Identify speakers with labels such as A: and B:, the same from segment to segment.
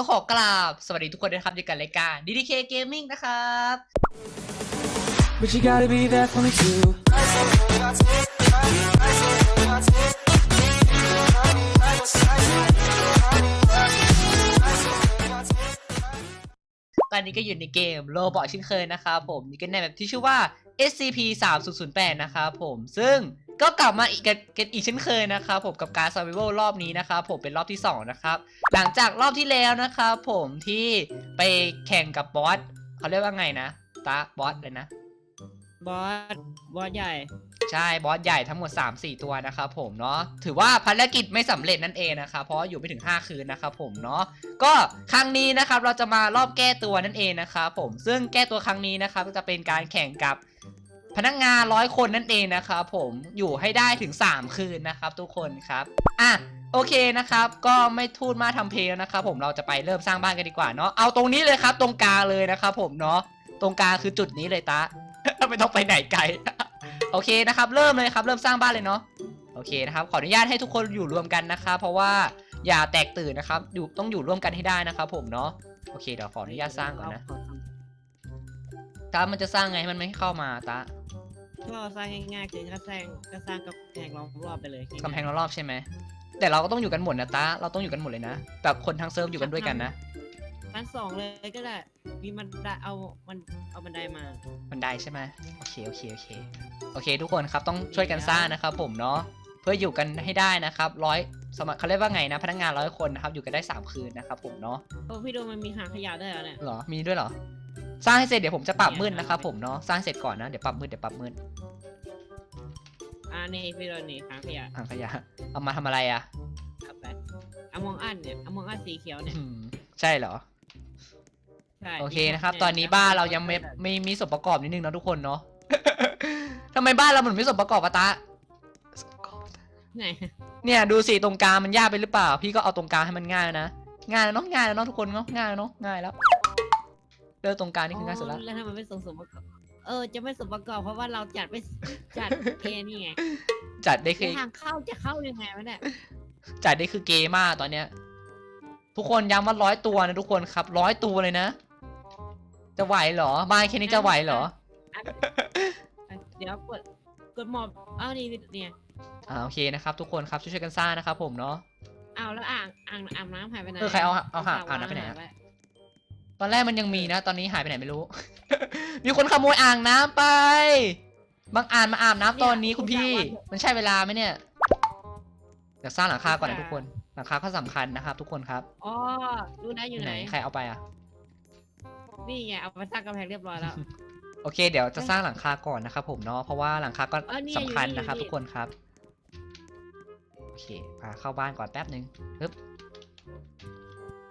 A: ก็ขอกราบ สวัสดีทุกคนด้วยนะครับในการรายการ DDK Gaming นะครับ
B: But you gotta be there for me too.
A: ตอนนี้ก็อยู่ในเกมโลบอทเช่นเคยนะครับผมนี่ก็ในแบบที่ชื่อว่า SCP 3 0 0 8นะครับผมซึ่ง ก็กลับมาอีกกันกันอีกเช่นเคยนะครับผมกับการ survival รอบนี้นะครับผมเป็นรอบที่ 2 นะครับ หลังจากรอบที่แล้วนะครับผมที่ไปแข่งกับบอสเขาเรียกว่าไงนะตาบอสเลยนะ
C: บอส บอสใหญ่
A: ใช่บอสใหญ่ทั้งหมด 3-4 ตัวนะครับผมเนาะถือว่าภารกิจไม่สำเร็จนั่นเองนะครับเพราะว่าอยู่ไม่ถึง 5 คืนนะครับผมเนาะก็ครั้งนี้นะครับเราจะมารอบแก้ตัวนั่นเองนะครับผมซึ่งแก้ตัวครั้งนี้นะครับก็จะเป็นการแข่งกับ พนักงานร้อยคนนั่นเองนะครับผมอยู่ให้ได้ถึง 3 คืนนะครับทุกคนครับอะโอเคนะครับ ก็ไม่ทูดมาทำเพลงแล้วนะครับผมเราจะไปเริ่มสร้างบ้านกันดีกว่าเนาะเอาตรงนี้เลยครับ ตรงกลางเลยนะครับผมเนาะตรงกลางคือจุดนี้เลยตาไม่ต้องไปไหนไกลโอเคนะครับ เริ่มเลยครับ เริ่มสร้างบ้านเลยเนาะโอเคนะครับขออนุญาตให้ทุกคนอยู่รวมกันนะครับเพราะว่าอย่าแตกตื่นนะครับอยู่ต้องอยู่ร่วมกันให้ได้นะครับผมเนาะโอเคเดี๋ยวขออนุญาตสร้างก่อนนะตามันจะสร้างไงให้มันไม่เข้ามาตา
C: ก็สร้างง่ายๆคือก็สร้างก็สร้างกับแพงล้อมรอบไปเลย
A: กำแพงรอบๆใช่ไหม แต่เราก็ต้องอยู่กันหมดนะตาเราต้องอยู่กันหมดเลยนะ แบบคนทั้งเซิร์ฟอยู่กันด้วยกันนะ
C: ชั้นสองเลยก็ได้ มีมันได้เอามันเอาบันไดมา
A: บันไดใช่ไหมโอเคโอเคโอเค โอเค ทุกคนครับต้องช่วยกันสร้างนะครับผมเนาะ เพื่ออยู่กันให้ได้นะครับร้อยสมัครเขาเรียกว่าไงนะ พนักงานร้อยคนนะครับอยู่กันได้สามคืนนะครับผมเนาะ
C: โอ้พี่ดูมันมีหางขยะด้วยเหรอเนี่ย
A: เหรอ มีด้วยเหรอ สร้างให้เสร็จเดี๋ยวผมจะปรับมืดนะครับผมเนาะสร้างเสร็จก่อนนะเดี๋ยวปรับมืดเดี๋ยวปรับมืด
C: อ่านี่พี่ดูนี่หางขยะ
A: อ่างขยะเอามาทำอะไรอะ
C: เอาไปอมองอันเนี่ยอมองอันสีเขียวเนี่ย
A: อืมใช่เหรอ
C: ใช่
A: โอเคนะครับ ตอนนี้บ้านเรายังไม่ไม่มีส่วนประกอบนิดนึงนะทุกคนเนาะทำไมบ้านเราเหมือนไม่ส่วนประกอบปะตะ
C: ไหน
A: เนี่ยดูสิตรงกลางมันยากไปหรือเปล่า พี่ก็เอาตรงกลางให้มันง่ายนะง่ายแล้วเนาะง่ายแล้วเนาะทุกคนเนาะง่ายแล้วเนาะง่ายแล้ว เริ่มตรงกลางนี่คือง่ายสุดแล้ว
C: แล้วทำไมไม่ส่งสมประกอบเออ จะไม่สมประกอบเพราะว่าเราจัดไม่จัดเพนี่ไง
A: จัดได้คือ
C: แล้วทางเข้าจะเข้ายังไงวะเนี่ย
A: จัดได้คือเกย์มากตอนเนี้ย ทุกคนย้ำว่าร้อยตัวนะทุกคนครับร้อยตัวเลยนะ จะไหวเหรอบ้านแค่นี้จะไหวเหรอ
C: เดี๋ยวกดกดหมอบเอ้านี่เนี่ย
A: อ่าโอเคนะครับ ทุกคนครับช่วยๆกันสร้างนะครับผมเนาะ
C: เอาแล้วอ่างอ่างอ่างน้ำหายไปไหน
A: เออใครเอาเอาหา
C: สระ
A: อ่างน้ำไปไหนอะ
C: ว่าย
A: ตอนแรกมันยังมีนะ ตอนนี้หายไปไหนไม่รู้ มีคนขโมยอ่างน้ำไป บางอ่านมาอาบน้ำตอนนี้คุณพี่ มันใช่เวลาไหมเนี่ยเดี๋ยวสร้างหลังคาก่อนนะทุกคน หลังคาก็สำคัญนะครับ ทุกคนครับ
C: อ๋อดูนะอยู่ไหน
A: ใครเอาไปอะ
C: นี่ไงเอาไปสร้างกำแพงเรียบร้อยแล้ว
A: โอเค เดี๋ยวจะสร้างหลังคาก่อนนะครับผมเนาะ เพราะว่าหลังคาก็
C: เออนี่
A: สำคัญ
C: อยู่นี่
A: นะครับ
C: อยู่นี่
A: ทุกคนครับ โอเคพาเข้าบ้านก่อนแป๊บหนึ่งปึ๊บ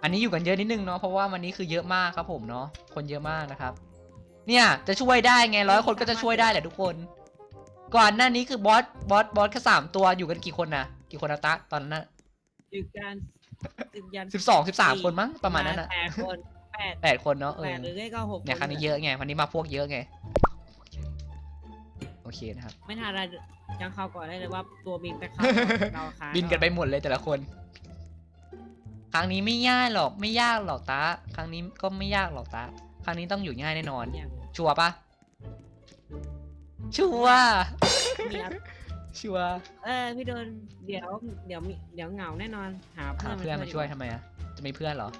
A: อันนี้อยู่กันเยอะนิดนึงเนาะเพราะว่าวันนี้คือเยอะมากครับผมเนาะคนเยอะมากนะครับ เนี่ยจะช่วยได้ไงร้อยคนก็จะช่วยได้แหละทุกคน ก่อนหน้านี้คือบอสบอสบอสแค่สามตัวอยู่กันกี่คนนะกี่คนนะตะตอนนั้น
C: อยู่กันสิบยัน
A: สิบสองสิบสามคนมั้งประมาณนั้นอะ
C: แปดคนแปด
A: แปดคนเนาะเอ
C: แป
A: อ
C: ดหรือไม่ก็หก
A: เนี่ยครั้งนี้เยอะไงวันนี้มาพวกเยอะไงโอเคนะครับ
C: ไม่ทันอะไรยังเข้าก่อนได้เลยว่าตัวบินไปเข้าเราค้าง
A: บินกันไปหมดเลยแต่ละคน ครั้งนี้ไม่ยากหรอกไม่ยากหรอกตาครั้งนี้ก็ไม่ยากหรอกตาครั้งนี้ต้องอยู่ง่ายแน่นอน
C: อย่าง
A: ชัวร์ปะชัวร์
C: มีอัพ
A: ชัวร์
C: เออพี่โดนเดี๋ยวเดี๋ยวมีเดี๋ยวเหงาแน่นอนหา
A: หา
C: เพื่
A: เพื่
C: อ
A: อนน
C: มา
A: มา
C: ช่
A: ช่
C: ว
A: วยย
C: ดีก
A: ทำไมอะจะมีเพื่อนเหรอ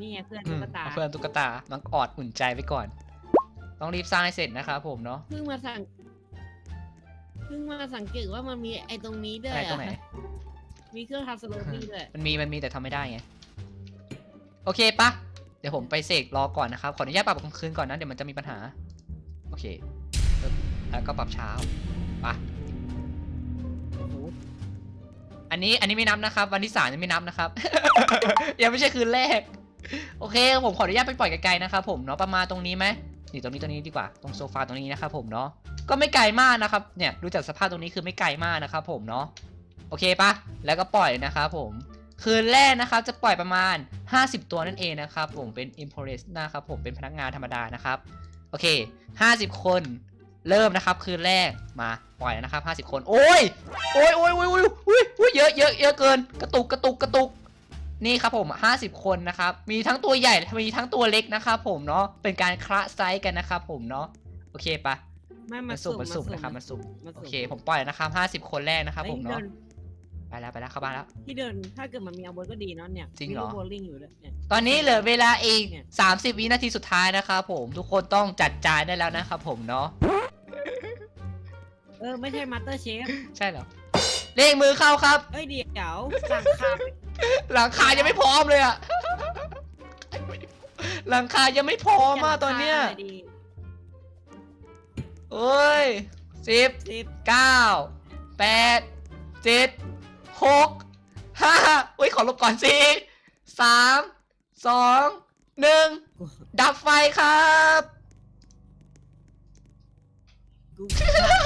C: นี่ไงเพื่อน
A: อื
C: ตุ๊
A: ม
C: กตา
A: เอาเพื่อนตุ๊กตามังออดอุ่นใจไว้ก่อน ต้องรีบสร้างให้เสร็จนะครับผมเนาะ
C: เพิ่งมาสั่งเพิ่งมาสังเกตว่ามันมีไอ้ตรงนี้ด้วย
A: อะไรตรงไหน
C: อะ มีเครื่องทำสโลปี้ด้วย
A: มันมีมันมีแต่ทำไม่ได้ไง โอเคปะเดี๋ยวผมไปเสกรอก่อนนะครับ ขออนุญาตปรับกลางคืนก่อนนะ เดี๋ยวมันจะมีปัญหา โอเคปึ๊บแล้วก็ปรับเช้าไปะ
C: โอ้โห
A: อันนี้อันนี้ไม่นับนะครับ วันที่สามยังไม่นับนะครับ ยังไม่ใช่คืนแรก โอเค ผมขออนุญาตไปปล่อยไกลๆนะครับผมเนาะประมาณตรงนี้ไหมนี่ตรงนี้ตรงนี้ดีกว่าตรงโซฟาตรงนี้นะครับผมเนาะก็ไม่ไกลมากนะครับเนี่ยดูจากสภาพตรงนี้คือไม่ไกลมากนะครับผมเนาะ โอเคปะแล้วก็ปล่อยนะครับผมคืนแรกนะครับจะปล่อยประมาณ 50 ตัวนั่นเองนะครับผมเป็น i m p r e s s นะครับผมเป็นพนักงานธรรมดานะครับโอเค 50 คนเริ่มนะครับคืนแรกมาปล่อยแล้วนะครับ 50 คน โอ้ยโอ้ยโอ้ยโอ้ยโอ้ยโอ้ยโอ้ยเยอะเยอะเยอะเกินกระตุกกระตุกกระตุกนี่ครับผม 50 คนนะครับมีทั้งตัวใหญ่มีทั้งตัวเล็กนะครับผมเนาะเป็นการคละไซส์กันนะครับผมเนาะโอเคปะ
C: ไม่
A: มั
C: มาน
A: สุ่ม
C: ม
A: มันสุ่มนะครับมันสุ่ม
C: มา
A: โอ
C: สุ่ม
A: เค ผมปล่อยนะครับ 50 คนแรกนะครับผม
C: ฮ้ย
A: เนาะ
C: ดิ
A: ไปแล้วไปแล้วเข้าบ้านแล้ว
C: ที่เดินถ้าเกิดมันมีอาวุธก็ดีเนาะเนี่ย
A: จริงเหรอ
C: มีลูกโบว์ลิ่งอยู่ด้วยเนี่ย
A: ตอนนี้เหลือเวลาอีก
C: เนี่ย
A: 30 วินาทีสุดท้ายนะครับผมทุกคนต้องจัดจานได้แล้วนะครับผมเนาะ
C: เออไม่ใช่มาสเตอร์เชฟ
A: ใช่เหรอเลขมือเข้าครับ
C: เอ้ยเดี๋ยวสั่งคา
A: หลังคายังไม่พร้อมเลยอะหลังคายังไม่พร้อมอะตอนเนี้ย
C: สั่งคาอะไรดี
A: เอ้ยสิบ
C: สิบ
A: เก้าแปดเจ็ด หกห้าอุ้ยขอลบก่อนสี่สามสองหนึ่งดับไฟครับ
C: กู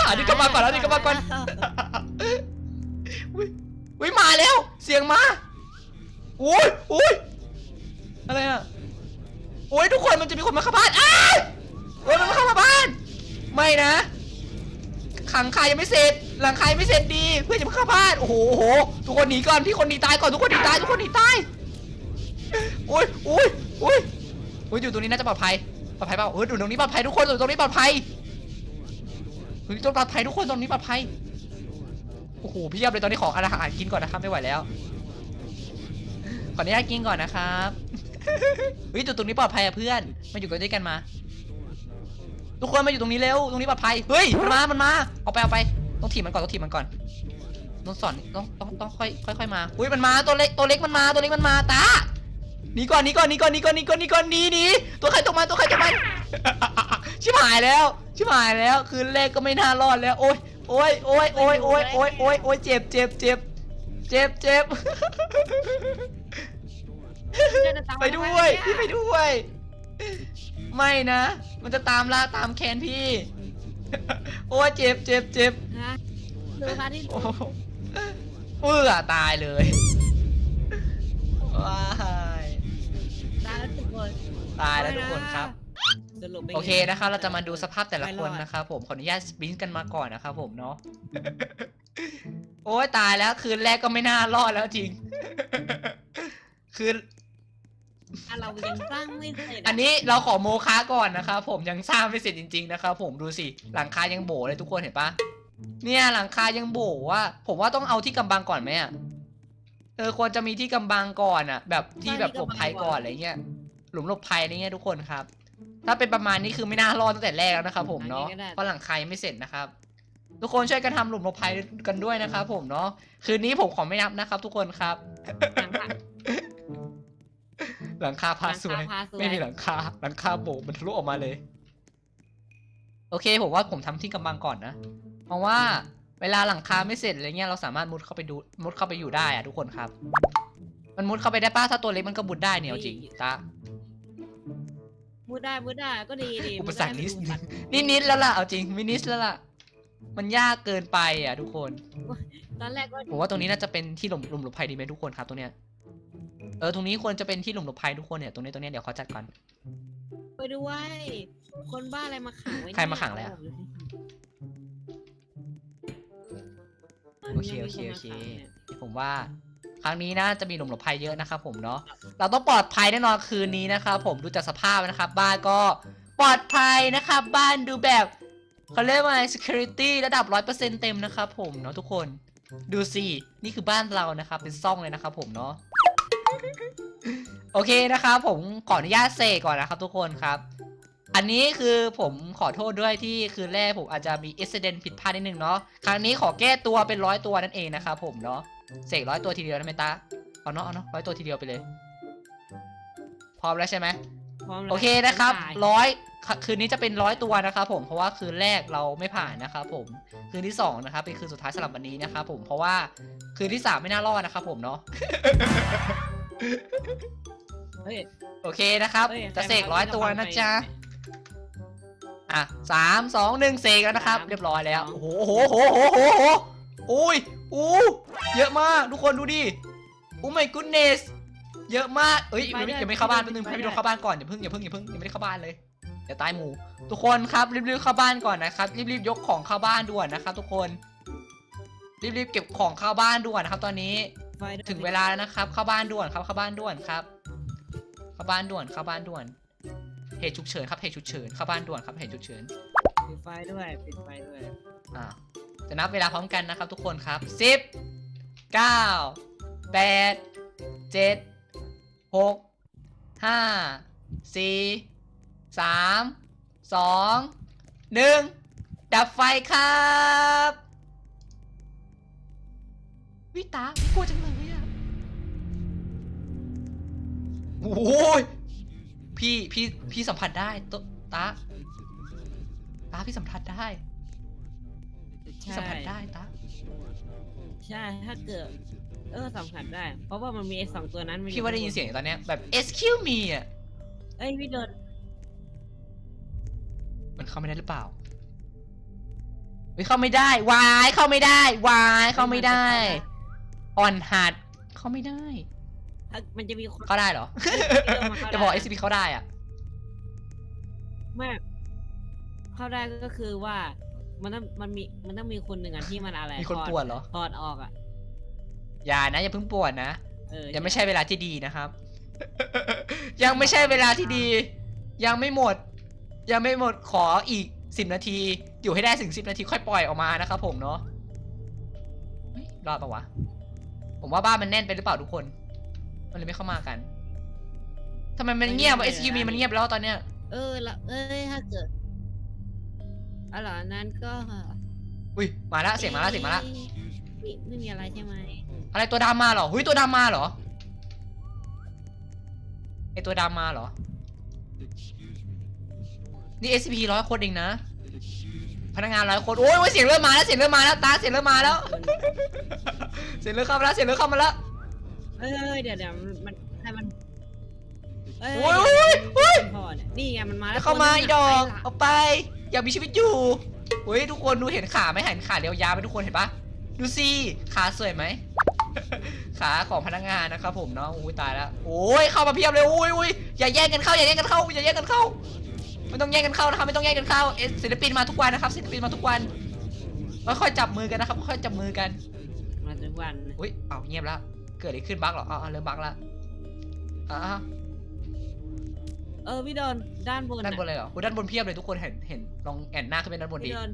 A: อันนี้ก็มาก่อนแล้วอันนี้ก็มาก่อน อุ้ยอุ้ยมาแล้ว เสียงมาอุ้ยอุ้ยอะไรอะโอ้ยทุกคนมันจะมีคนมาเข้าบ้านอ้ายโอ้ยมันมาเข้ามาบ้าน ไม่นะ ขังใคายังไม่เสร็จ หลังคายไม่เสร็จดีเพื่อนจะมาเข้าบ้านโอ้โหโอ้โหทุกคนหนีก่อนพี่คนหนีตายก่อนทุกคนหนีตายทุกคนหนีตายโอ้ยโอ้ยโอ้ยโอ้ยอยู่ตรงนี้น่าจะปลอดภัยปลอดภัยเปล่าเอออยู่ตรงนี้ปลอดภัยทุกคนอยู่ตรงนี้ปลอดภัยเฮ้ยตรงปลอดภัยทุกคนตรงนี้ปลอดภัยโอ้โหพี่ยับเลยตอนนี้ขออาหารกินก่อนนะครับไม่ไหวแล้วขออนุญาตกินก่อนนะครับเฮ้ยอยู่ตรงนี้ปลอดภัยอะเพื่อนมาอยู่กันด้วยกันมา ทุกคนมาอยู่ตรงนี้เร็วตรงนี้ปลอดภัยเฮ้ยมันมามันมาเอาไปเอาไป ต้องถีบมันก่อนต้องถีบมันก่อนต้องสอนต้องต้องต้องค่อยค่อยค่อยมาอุ้ยมันมาตัวเล็กตัวเล็กมันมาตัวเล็กมันมาตาหนีก่อนหนีก่อนหนีก่อนหนีก่อนหนีก่อนหนีก่อนหนีหนีตัวใครตัวมันตัวใครตัวมันชิบหายแล้วชิบหายแล้วคืนแรกก็ไม่น่ารอดแล้วโอ้ยโอ้ยโอ้ยโอ้ยโอ้ยโอ้ยโอ้ยโอ้ยเจ็บเจ็บเจ็บเจ็บเจ็บไปด้วยพี่ไปด้วย ไม่นะ มันจะตามล่าตามแคนพี่ โอ้ยเจ็บเจ็บเจ็บ
C: ฮะดูพระที่
A: โอ้โหเปื้อตายเลยว้าย
C: ตายแล้วทุกคน
A: ตายแล้วทุกคนครับ
C: สรุปป็นไง
A: โอเคนะครับเราจะมาดูสภาพแต่ละคน
C: ไม่รอด
A: นะครับผมขออนุญาตสปรินต์กันมาก่อนนะครับผมเนาะ โอ้ยตายแล้วคืนแรกก็ไม่น่ารอดแล้วจริง คืน
C: อะเรายังสร้างไม่เสร็จะ
A: อันนี้เราขอโมค้าก่อนนะครับผมยังสร้างไม่เสร็จจริง ๆ นะครับผมดูสิหลังคายังโบเลยทุกคนเห็นปะเนี่ยหลังคายังโบว่า ผมว่าต้องเอาที่กำบังก่อนไหมอะเออควรจะมีที่กำบังก่อนอะแบบที่แบบหลบภัยก่อนอะไรเงี้ยหลุมหลบภัยอะไรเงี้ยทุกคนครับ ถ้าเป็นประมาณนี้คือไม่น่ารอดตั้งแต่แรกแล้วนะครับผมเนาะเพราะหลังคายังไม่เสร็จนะครับทุกคนช่วยกันทำหลุมหลบภัยกันด้วยนะครับผมเนาะคืนนี้ผมขอไม่นับนะครับ ทุกคนครับ
C: หลังคา
A: หลังคาพาสวย
C: หลังคาพาสวย
A: ไม่มีหลังคา หลังคาโบกมันทะลุออกมาเลย โอเค ผมว่าผมทำที่กำบังก่อนนะ เพราะว่าเวลาหลังคาไม่เสร็จอะไรเงี้ยเราสามารถมุดเข้าไปดูมุดเข้าไปอยู่ได้อะทุกคนครับ มันมุดเข้าไปได้ป้าถ้าตัวเล็กมันก็มุดได้เนี่ยเอาจริงตา
C: มุดได้มุดได้ก็ดีดี
A: อุปสรรคนิด
C: มุได้
A: นี่นิดแล้วล่ะเอาจริงมินิสแล้วล่ะ มันยากเกินไปอะทุกคน
C: ตอนแรกก็
A: ผมว่าตรงนี้น่าจะเป็นที่หลุมหลุมหลบภัยดีไหมทุกคนครับตรงเนี้ย เออตรงนี้ควรจะเป็นที่หลุมหลบภัยทุกคนเนี่ยตรงนี้ตรงนี้เดี๋ยวเขาจัดก่อน
C: ไปด้วย คนบ้าอะไรมาขังไว้
A: ใครมาขังแล้วโอเคโอเคโอเค ผมว่าครั้งนี้นะจะมีหลุมหลบภัยเยอะนะครับผมเนาะเราต้องปลอดภัยแน่นอนคืนนี้นะครับผมดูจากสภาพนะครับ บ้านก็ปลอดภัยนะครับ บ้านดูแบบเขาเรียกว่า security ระดับ 100%เต็มนะครับผมเนาะทุกคนดูสินี่คือบ้านเรานะครับ เป็นซ่องเลยนะครับผมเนาะ โอเคนะครับผมขออนุญาตเสกก่อนนะครับทุกคนครับ อันนี้คือผมขอโทษด้วยที่คืนแรกผมอาจจะมีอุบิเหตุผิดพลาดนิดนึงเนาะครั้งนี้ขอแก้ตัวเป็นร้อยตัวนั่นเองนะครับผมเนาะเสกร้อยตัวทีเดียวนะเมตาเอาเนาะเอาเนาะร้อยตัวทีเดียวไปเลย พร้อมแล้วใช่ไหม
C: พร้อมแล้ว
A: โอเคนะครับ
C: ตาย
A: ร้อยคืนนี้จะเป็นร้อยตัวนะครับผมเพราะว่าคืนแรกเราไม่ผ่านนะครับผมคืนที่สองนะครับเป็นคืนสุดท้ายสำหรับวันนี้นะครับผมเพราะว่าคืนที่สามไม่น่ารอดนะครับผมเนาะ
C: เฮ้ย
A: โอเคนะครับ
C: ฮ้ย
A: จะเสก
C: ใค
A: ร้อย
C: มา
A: ตัว
C: ฟัง
A: นะ
C: ไป
A: จ๊ะ อะสามสองหนึ่งเสกแล้วนะครับ
C: สาม
A: เรียบร้อยแล้ว
C: สอง
A: โอ้โหโอ้โหโอ้โหโอ้โหโอ้ยอู้เยอะมาก ทุกคนดูดิโอ้ my goodness เยอะมากเอ้ยยังไม่ยังไม่เข้าบ้านแป๊บนึงให้พี่โดนเข้าบ้านก่อนอย่าเพิ่งอย่าเพิ่งอย่าเพิ่งยังไม่ได้เข้าบ้านเลยเดี๋ยวตายหมู่ทุกคนครับรีบๆเข้าบ้านก่อนนะครับรีบๆยกของเข้าบ้านด่วนนะครับ ทุกคนรีบๆเก็บของเข้าบ้านด่วนนะครับ ตอนนี้
C: ไฟด้วย
A: ถึงเวลาแล้วนะครับ เข้าบ้านด่วนครับ เข้าบ้านด่วนครับ เข้าบ้านด่วน เข้าบ้านด่วน เหตุฉุกเฉินครับ เหตุฉุกเฉิน เข้าบ้านด่วนครับ เหตุฉุกเฉิน
C: ปิดไฟด้วยปิดไฟด้วย
A: อ่าจะนับเวลาพร้อมกันนะครับ ทุกคนครับสิบเก้าแปดเจ็ดหกห้าสี่สามสองหนึ่งดับไฟครับ วิตาวิกลัวจังเลยอะโอ้ยพี่พี่พี่สัมผัสได้ตตาตาพี่สัมผัสได้พี่
C: ใช่
A: สัมผัสได้ตา
C: ใช่ถ้าเกิดเออสัมผัสได้ เพราะว่ามันมีไอ้สองตัวนั้นมันอ
A: พี่ว่าได้ยินเสียงตอนเนี้ยแบบ excuse me อะ
C: เอ้ยพี่โดน
A: มันเข้าไม่ได้หรือเปล่าเฮ้ยเข้าไม่ได้วายเข้าไม่ได้วายเข้าไม่ได้ อ่อนหัดเข้าไม่ได้
C: ถ้ามันจะมีคน
A: เข้าได้เหรอ จะบอก SCP เข้าได้อะ
C: ไมาก เข้าได้ก็คือว่ามันต้องมันมีมันต้องมีคนหนึ่งอะที่มันอะไร
A: มีคน
C: ถอ
A: ปวดเหรอ
C: ถอดออกอะ
A: อย่านะ อย่าเพิ่งปวดนะ
C: เออ
A: ยังไม่ใช่เวลาที่ดีนะครับ ยังไม่ใช่เวลาที่ดี ยังไม่หมด ยังไม่หมดขออีกสิบนาที อยู่ให้ได้ถึงสิบนาทีค่อยปล่อยออกมานะครับผมเนาะเฮ้ยรอดปะวะ ผมว่าบ้านมันแน่นไปหรือเปล่าทุกคน มันเลยไม่เข้ามากันทำไมมันเงียบวะ SUV มันเงียบแล้วตอนเนี้ย
C: เออละเอ้ยถ้าเกิดอ๋อเหรอนั้นก็
A: อุ้ยมาแล้วเสียงมาแล้วเสียงมาแล้ว
C: ไม่ไม่มีอะไรใช่ไหม
A: อะไรตัวดำมาเหรอหุ้ยตัวดำมาเหรอไอตัวดำมาเหรอนี่ SCP ร้อยคนเองนะ พนักงานร้อยคนโอ้ยโอ้ยเสียงเริ่มมาแล้วเสียงเริ่มมาแล้วตาเสียงเริ่มมาแล้ว เสียงเริ่มเข้ามาแล้วเสียงเริ่มเข้ามาแล้ว
C: เอ้ยเดี๋ยวเดี๋ยวมันให้มันเอ้ย
A: โอ้ยโอ้ยโอ้ย
C: พอเนี่ยนี่ไงมันมาแล้
A: แล้ววเข้ามา
C: คน
A: อี
C: นึง
A: ดอก
C: ไปละ
A: เอาไปอยากมีชีวิตอยู่เฮ้ยทุกคนดูเห็นขาไหมเห็นขาเรียวยาวไหมทุกคนเห็นปะดูสิขาสวยไหมขาของพนักงานนะครับผมเนาะอุ้ยตายแล้วโอ้ยเข้ามาเพียบเลยอุ้ยอุ้ยอย่าแย่งกันเข้าอย่าแย่งกันเข้าอย่าแย่งกันเข้า ไม่ต้องแย่งกันเข้านะครับไม่ต้องแย่งกันเข้าเอะศิลปินมาทุกวันนะครับศิลปินมาทุกวันค่อยๆจับมือกันนะครับค่อยๆจับมือกัน
C: มาทุกวัน
A: อุ้ยเอาเงียบแล้วเกิดอะไรขึ้นบั๊กเหรออ๋อเริ่มบั๊กแล้วอ่า
C: เออพี่โดนด้านบน
A: ด้านบนเลยเหรออุ๊ยด้านบนเพียบเลยทุกคนเห็นเห็นลองแอนหน้าขึ้นไปด้านบน
C: พี่
A: ดิ
C: โดน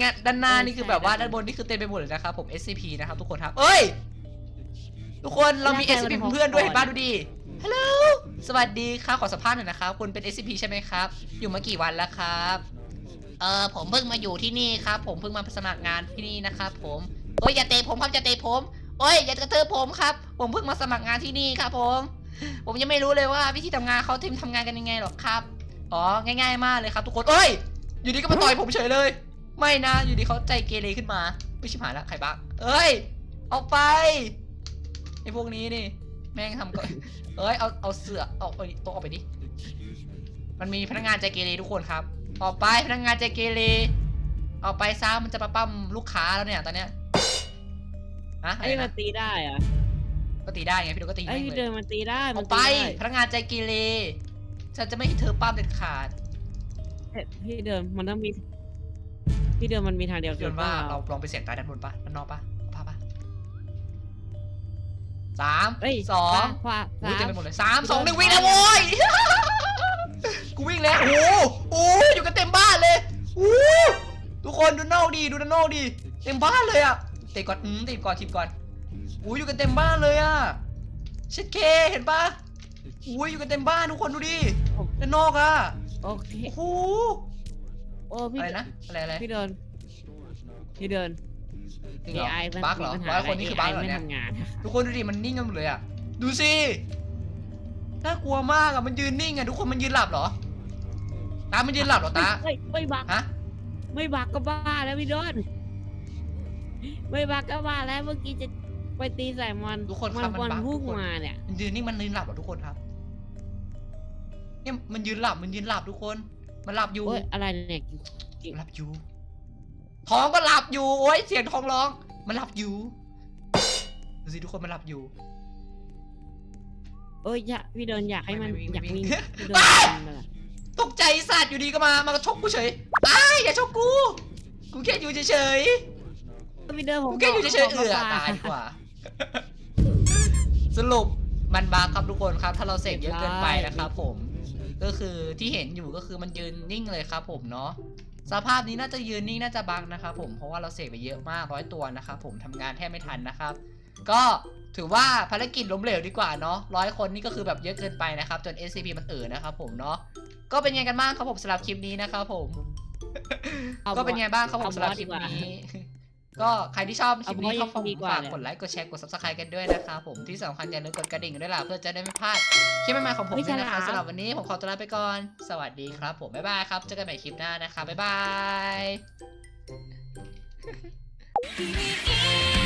A: งานด้านหน้า
C: เออ
A: นี่คือ
C: ใช่
A: แบบว่า
C: ด้า
A: ด้านน
C: บบน
A: นนี่คือเต็มไปหมดเลยนะครับผม SCP นะครับทุกคนครับเอ้ย ทุกคนเรามี
C: แล้วใคร
A: SCP
C: มัน
A: เพื่อนด้วย
C: พก
A: เห็นป่ะ
C: ก่อน
A: ดูดิ ฮัลโหล สวัสดีครับขอสัมภาษณ์หน่อยนะครับ คุณเป็น SCP ใช่ไหมครับ อยู่มากี่วันแล้วครับ เออผมเพิ่งมาอยู่ที่นี่ครับ ผมเพิ่งมาสมัครงานที่นี่นะครับผมโอ้ยอย่าเตะผมครับอย่าเตะผมโอ้ยอย่ากระเทือผมครับ ผมเพิ่งมาสมัครงานที่นี่ครับผม ผมยังไม่รู้เลยว่าวิธีทำงานเขาทีมทำงานกันยังไงหรอกครับ อ๋อ ง่าย ๆ มากเลยครับ ทุกคนเอ้ย อยู่ดีก็มาต่อยผมเฉยเลย ไม่นะ อยู่ดีเขาใจเกเรขึ้นมา ไม่ชิบหายละใครบ้างเอ้ย เอาไปไอ้ พวกนี้นี่ แม่งทำก็เอ้ย เอา เอาเสือ เอาไปโต๊ะออกไปดิ มันมีพนักงานใจเกเรทุกคนครับ ออกไปพนักงานใจเกเรออกไปซะมันจะมาปั้มลูกค้าแล้วเนี่ยตอนเนี้ยฮะอะ
C: ไอ้
A: ไร
C: ยมัน
A: นะ
C: ตีได้เหรอะ
A: ก็ตีได้ไงพี่ดูก็ตี
C: ไอ้ย
A: แม่ง
C: พี่
A: เล
C: เดิ
A: ย
C: นมันตีได้มั
A: เอา
C: น
A: ไป
C: ตีได้
A: พนักงานใจเกเรฉันจะไม่ให้เธอปั้มเด็ดขาด
C: เอ๊ะพี่เดินมันต้องมี พี่เดินมันมีทางเดียว
A: เดินว่า
C: ปล่
A: เราลองไปเสียงตายด้านบนปะด้านนอกปะเอาภาพปะ สาม
C: เอ้ย
A: สอง
C: ขวา
A: อุ้ย
C: สา
A: เต็ม
C: ม
A: ไปหมดเลยสามสองหนึ่ง
C: เดิน
A: วิ่งแล้วโว้ย กูวิ่งแล้ว โอ้โหโอ้โหอยู่กันเต็มบ้านเลยโอ้โหทุกคนดูนอกดีดูด้านนอกดี เต็มบ้านเลยอะเตะก่อนอืมเตะก่อนทีมก่อนโอ้ยอยู่กันเต็มบ้านเลยอะเช็ดเคเห็นปะโอ้ยอยู่กันเต็มบ้านทุกคนดูดิด้านนอกอะ
C: โอเค
A: โอ้โห
C: โอ้พี่
A: อะไรนะอะไรอะไร
C: พี่เดิน พี่เดิน
A: จริงเหรอ
C: AI มัน
A: บั๊กเหรอ
C: มีปัญหา
A: ร้อยคนนี่คือบั๊กเหรอ
C: ไม่
A: เนี่ย
C: ทำงาน
A: ทุกคนดูดิมันนิ่งกันหมดเลยอะดูสิ น่ากลัวมากอะมันยืนนิ่งอะทุกคนมันยืนหลับเหรอ ตา มันยืนหลับเหรอตา
C: ไม่ไม่บัก
A: ฮะ
C: ไม่บักก็บ้าแล้วพี่เดินไม่บักก็บ้าแล้วเมื่อกี้จะไปตีใส่มัน
A: ทุกคน
C: มั
A: ครับมัน
C: วน
A: บั๊ก
C: พุ่
A: ทุ
C: ง
A: กคน
C: มาเนี่ย
A: มันยืนนิ่งมันยืนหลับเหรอทุกคนครับ เนี่ยมันยืนหลับมันยืนหลับทุกคน มันหลับอยู่
C: โอ้ยอะไรเนี่ย
A: หลับอยู่ ท้องก็หลับอยู่โอ้ยเสียงท้องร้อง มันหลับอยู่ดูสิทุกคนมันหลับอยู่
C: โอ้ยอยากพี่เดินอยากให้มัน
A: ไม่ไม่
C: อยาก
A: ไม่
C: มี
A: ไม่
C: พี่เดิน
A: ไป
C: ทำมันอะ
A: ตกใจสัตว์อยู่ดีก็มา มากระชกกูเฉยอ้ายอย่าชกกู กูแค่อยู่เฉย
C: พี่เดิน
A: ๆ
C: ผม
A: กูแค่อยู่เฉยๆ
C: บ
A: เอื
C: ก
A: อ
C: ว่า
A: ตายดีกว่า สรุปมันบาร์ครับทุกคนครับ ถ้าเราเสกเยอะเกินไปนะครับผม ก็คือที่เห็นอยู่ก็คือมันยืนนิ่งเลยครับผมเนาะ สภาพนี้น่าจะยืนนิ่งน่าจะบังนะครับผมเพราะว่าเราเสกไปเยอะมากร้อยตัวนะครับผมทำงานแทบไม่ทันนะครับ ก็ถือว่าภารกิจล้มเหลวดีกว่าเนาะร้อยคนนี่ก็คือแบบเยอะเกินไปนะครับจน SCP มันเอ่อนะครับผมเนาะก็เป็นไงกันบ้างครับผมสำหรับคลิปนี้นะครับผม
C: เอา
A: ก็เป็นไงบ้างครับผม
C: เอา
A: สำหรับ
C: บอส
A: คลิป
C: ดีกว่า
A: นี้ ก็ใครที่ชอบคลิปนี้
C: เอาบอส
A: ก็
C: ดีกว่า
A: ฝาก
C: เนี่ย
A: กดไลค์กดแชร์กด subscribe กันด้วยนะครับผมที่สำคัญอย่าลืมกดกระดิ่งด้วยล่ะเพื่อจะได้ไม่พลาดคลิปใหม่ๆของผมด้วยนะครับสำหรับวันนี้ผมขอตัวลาไปก่อน สวัสดีครับ ผมบ๊ายบายครับเจอกันใหม่คลิปหน้านะครับบ๊ายบาย
D: 君